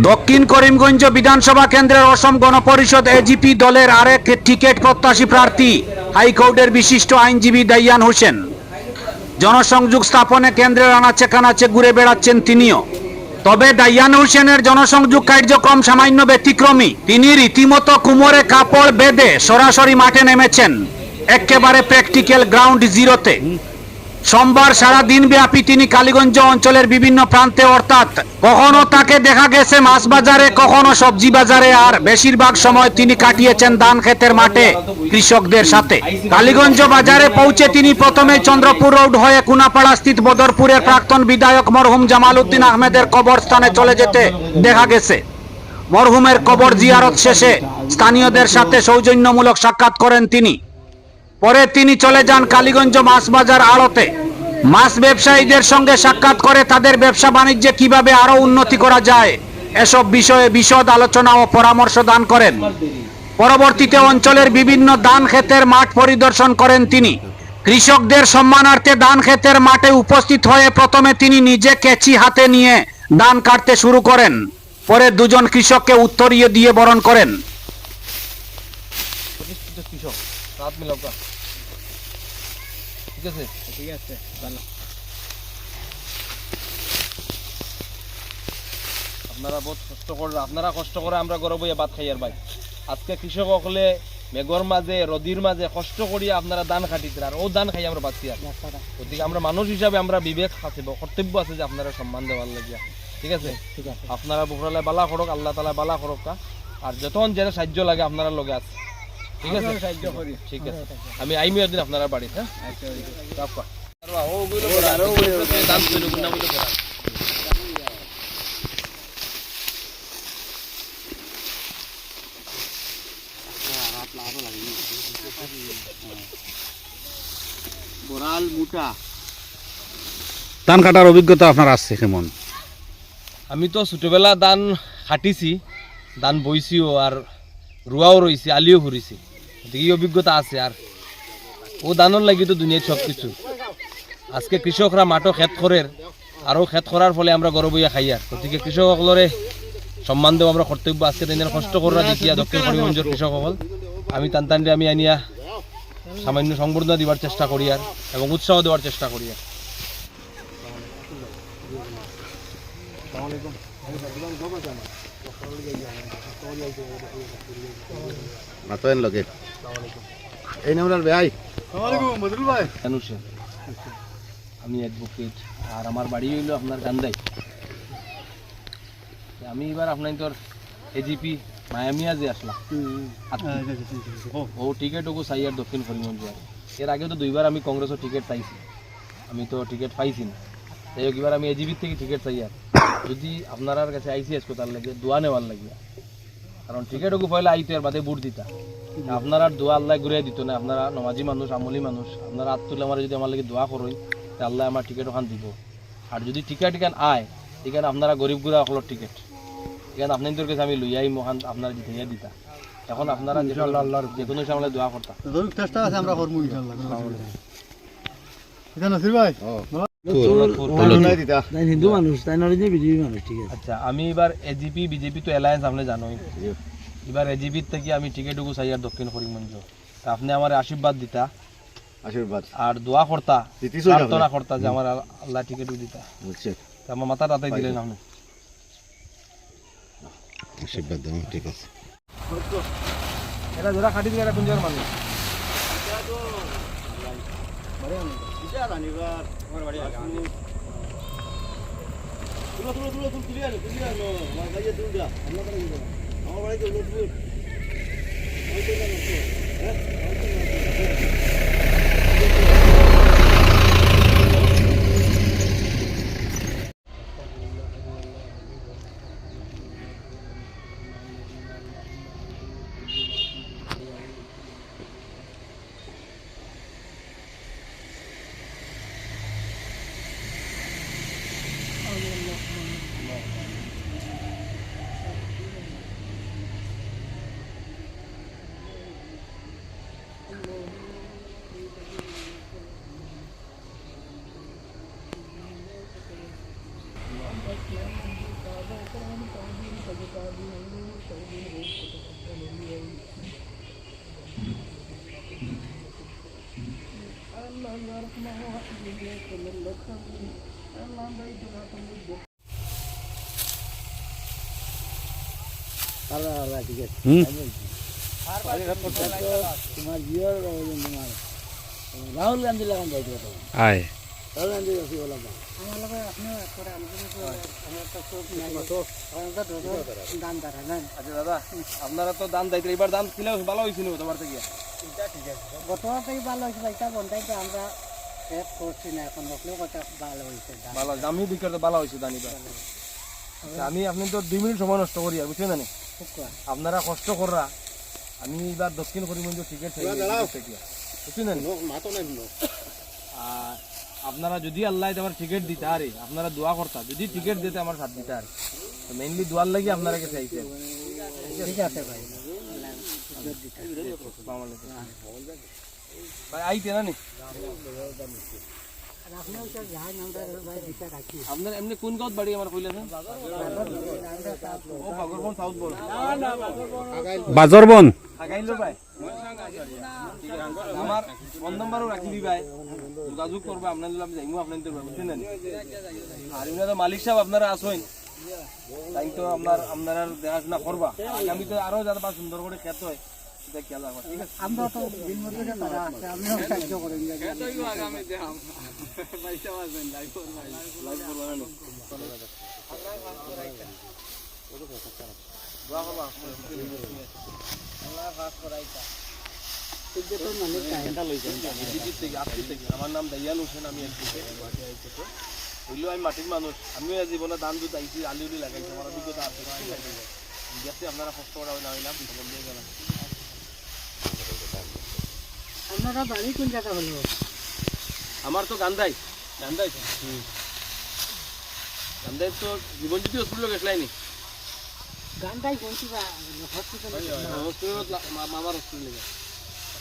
দক্ষিণ করিমগঞ্জ বিধানসভা কেন্দ্রের অসম গণপরিষদ এজিপি দলের আরেক টিকিট প্রত্যাশী প্রার্থী, হাইকোর্টের বিশিষ্ট আইনজীবী দাইয়ান হোসেন। জনসংযোগ স্থাপনে কেন্দ্রের আনাচে কানাচে ঘুরে বেড়াচ্ছেন তিনিও। তবে দাইয়ান হোসেনের জনসংযোগ কার্যক্রম সামান্য ব্যতিক্রমী। তিনি রীতিমতো কুমোরে কাপড় বেঁধে সরাসরি মাঠে নেমেছেন। একেবারে প্র্যাকটিক্যাল গ্রাউন্ড জিরোতে। সোমবার সারা দিন ব্যাপী তিনি কালীগঞ্জ অঞ্চলের বিভিন্ন প্রান্তে, অর্থাৎ কখনো তাকে দেখা গেছে মাছ বাজারে, কখনো সবজি বাজারে, আর বেশিরভাগ সময় তিনি কাটিয়েছেন ধান ক্ষেতের মাঠে কৃষকদের সাথে। কালীগঞ্জ বাজারে পৌঁছে তিনি প্রথমে চন্দ্রপুর রোড হয়ে কুনাপাড়া স্থিত বদরপুরের প্রাক্তন বিধায়ক মরহুম জামাল উদ্দিন আহমেদের কবরস্থানে চলে যেতে দেখা গেছে। মরহুমের কবর জিয়ারত শেষে স্থানীয়দের সাথে সৌজন্যমূলক সাক্ষাৎ করেন তিনি। পরে তিনি চলে যান কালীগঞ্জ মাছ বাজার আড়তে। মাছ ব্যবসায়ীদের সঙ্গে সাক্ষাৎ করে তাদের ব্যবসা বাণিজ্যে কীভাবে আরও উন্নতি করা যায়, এসব বিষয়ে বিশদ আলোচনা ও পরামর্শ দান করেন। পরবর্তীতে অঞ্চলের বিভিন্ন ধান ক্ষেতের মাঠ পরিদর্শন করেন তিনি। কৃষকদের সম্মানার্থে ধান ক্ষেতের মাঠে উপস্থিত হয়ে প্রথমে তিনি নিজে কেচি হাতে নিয়ে ধান কাটতে শুরু করেন। পরে দুজন কৃষককে উত্তরীয় দিয়ে বরণ করেন। প্রতিষ্ঠিত কৃষক রাত মিলকা ঠিক আছে? ঠিক আছে ভালো। আপনারা বহুত কষ্ট করে আপনারা কষ্ট করে আমরা গরব হইয়া ভাত খাইয়ার ভাই। আজকে কৃষক হলে মেঘর মাঝে রদির মাঝে কষ্ট করিয়া আপনারা দান খাটিতেন আর ও দান খাই আমরা পাচ্ছি আর। গতিকে আমরা মানুষ হিসাবে আমরা বিবেক আছে কর্তব্য আছে যে আপনারা সম্মান দেওয়ার লাগিয়া। ঠিক আছে? ঠিক আছে। আপনারা বুকরালে বালা করক আল্লাহ তালা বালা করক কা। আর যতক্ষণ যেটা সাহায্য লাগে আপনারা লগে আছে ঠিক আছে? ঠিক আছে। আমি আইমি একদিন আপনারা বাড়িতে হ্যাঁ? আচ্ছা ধান কাটার অভিজ্ঞতা আপনার আছে কেমন? আমি তো ছোটবেলা দান খাটিছি দান বইছিও আর রুয়াও রইছি আলিও ঘুরিছি এই অভিজ্ঞতা আছে আর। ও দানের লাগি তো দুনিয়ার সব কিছু আজকে কৃষকরা মাঠও খেত করের আরও খেত করার ফলে আমরা গরব হইয়া খাই আর গতিকে কৃষকসকলরে সম্মান দেওয়া আমরা কর্তব্য আজকে দিনের কষ্ট করা দেখিয়া দক্ষিণ করিমগঞ্জের কৃষকসকল। আমি টান টান আমি আনিয়া সামান্য সংবর্ধনা দিবার চেষ্টা করি আর এবং উৎসাহ দেওয়ার চেষ্টা করি আর মাতোয়েন লগে। এই নামলার ভাই। মানুষের আমি অ্যাডভোকেট আর আমার বাড়ি হইল আপনার গান্দাই আমি এবার আপনার তোর এজিপি মায়ামিয়া যে আসলাম। ও টিকিট ওগো চাই আর দক্ষিণ করিমগঞ্জ এর আগে তো দুইবার আমি কংগ্রেসের টিকিট চাইছি আমি তো টিকিট পাইছি না। যাই হোক এবার আমি এজিপির থেকে টিকিট চাই আর। যদি আপনার কাছে আইসি আসব তার লাগে দোয়া নেওয়ার লাগে। কারণ টিকিট ওগো পয়লা আইতো এর বাদে বুট দিতা। আপনারা দোয়া আল্লাহ ঘুরে দিত না আপনারা নমাজি মানুষ আমলি মানুষ আপনারা হাত তুলে আমার যদি আমার লাগে দোয়া করই তা আল্লাহ আমার টিকিট ওখান দিব। আর যদি টিকিট এখান আয় এখানে আপনারা গরিব গুড়া অকলের টিকিট এখানে আপনাদের কাছে আমি লইয়াই মহান আপনারা দিতে দিতা। এখন আপনারা আল্লাহর যে কোনো সময় দোয়া করতা। চেষ্টা আছে আমরা করব ইনশাআল্লাহ। ভাই? হিন্দু মানুষ তাই নয় বিজেপি মানুষ ঠিক আছে। আচ্ছা আমি এবার এজিপি বিজেপি তো অ্যালায়েন্স আপনি জানোই। এবার এজিপির থেকে আমি টিকেটুকু চাই আর দক্ষিণ করিমগঞ্জ আপনি আমার আশীর্বাদ দিতা আশীর্বাদ আর দোয়া করতা প্রার্থনা করতা যে আমার আল্লাহ টিকেটুকু দিতা তা আমার মাথা তাতে দিলেন আপনি আশীর্বাদ দেন ঠিক আছে এটা ধরা কাটি দিলে এটা কোন মানুষ তুলো তুলো তুলো তুলো তুলিয়া তুলিয়া আমার গাইয়ে তুল যা আমরা Alright, look, look. I'll do that. যাইছিল তো আয় রাহুল গান্ধী রসি বলা আচ্ছা দাদা আপনারা তো দান দাইতে এবার দান ছিল ভালো হয়েছিল তোমার থেকে গতটাই ভালো হয়েছিল এটা বন্ধাই আমরা করছি না এখন বকলেও কথা ভালো হয়েছে ভালো আমি দিকে তো ভালো আচ্ছা, আমি আপনি দুই মিনিট সময় নষ্ট করি আর বুঝছেন জানি আপনারা কষ্ট কররা আমি এবার দক্ষিণ করিমগঞ্জ টিকিট বুঝছেন আর আপনারা যদি আল্লাহ আমার টিকিট দিতে আরে আপনারা দোয়া করতা যদি টিকিট দিতে আমার সাথ দিতে আর। তো মেইনলি দোয়ার লাগি আপনারা কাছে আইছে ঠিক আছে ভাই। ভাই আইতে না নি? আপনার এমনি কোন গাঁত বাড়ি আমার কইলেছেন ও পাগরবন সাউথ বাজরবন আমার ফোন নাম্বারও রাখিবি ভাই। যোগাযোগ করবে আপনার আমি যাইমু আপনার বুঝছেন না আর এমনি তো মালিক সাহেব আপনারা আসেন তাই তো আপনার আপনারা দেখাশোনা করবা। আমি তো আরও যাতে বা সুন্দর করে খেত হয় আমরা তো সাহায্য করেন থেকে আপনি থেকে আমার নাম দাইয়ান হোসেন আমি হইলেও আমি মাটির মানুষ আমিও জীবনে দান দুধ আইছি আলি উলি লাগাইছি। আমার অভিজ্ঞতা আছে যাতে আপনারা কষ্ট করা হইলাম বিপদ দিয়ে গেলাম আপনারা বাড়ি কোন জায়গা হলো আমার তো গান্ধাই। গান্ধাই গান্ধাই তো জীবন জ্যোতি হসপিটাল গেছিলাই নি? গানটাই কোনটি বা হসপিটালে হসপিটালত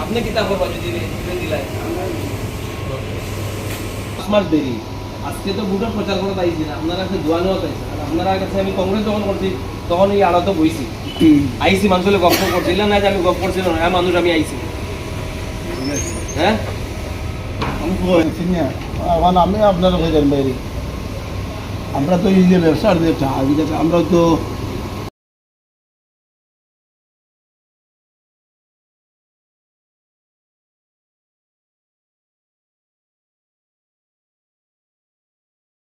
আপনি কিতা করবা যদি দিলাই মাস দেরি আজকে তো ভোটার প্রচার করা পাইছি না আপনারা কাছে দোয়া নেওয়া পাইছে আর আপনারা কাছে আমি কংগ্রেস যখন করছি তখন এই আড়াতে বইছি। আইসি মানুষের গপ্প করছিলাম না যে আমি গপ্প করছিলাম না মানুষ আমি আইছি। হ্যাঁ? আমি আপনার হয়ে যান বাইরে আমরা তো এই যে ব্যবসার যে আমরা তো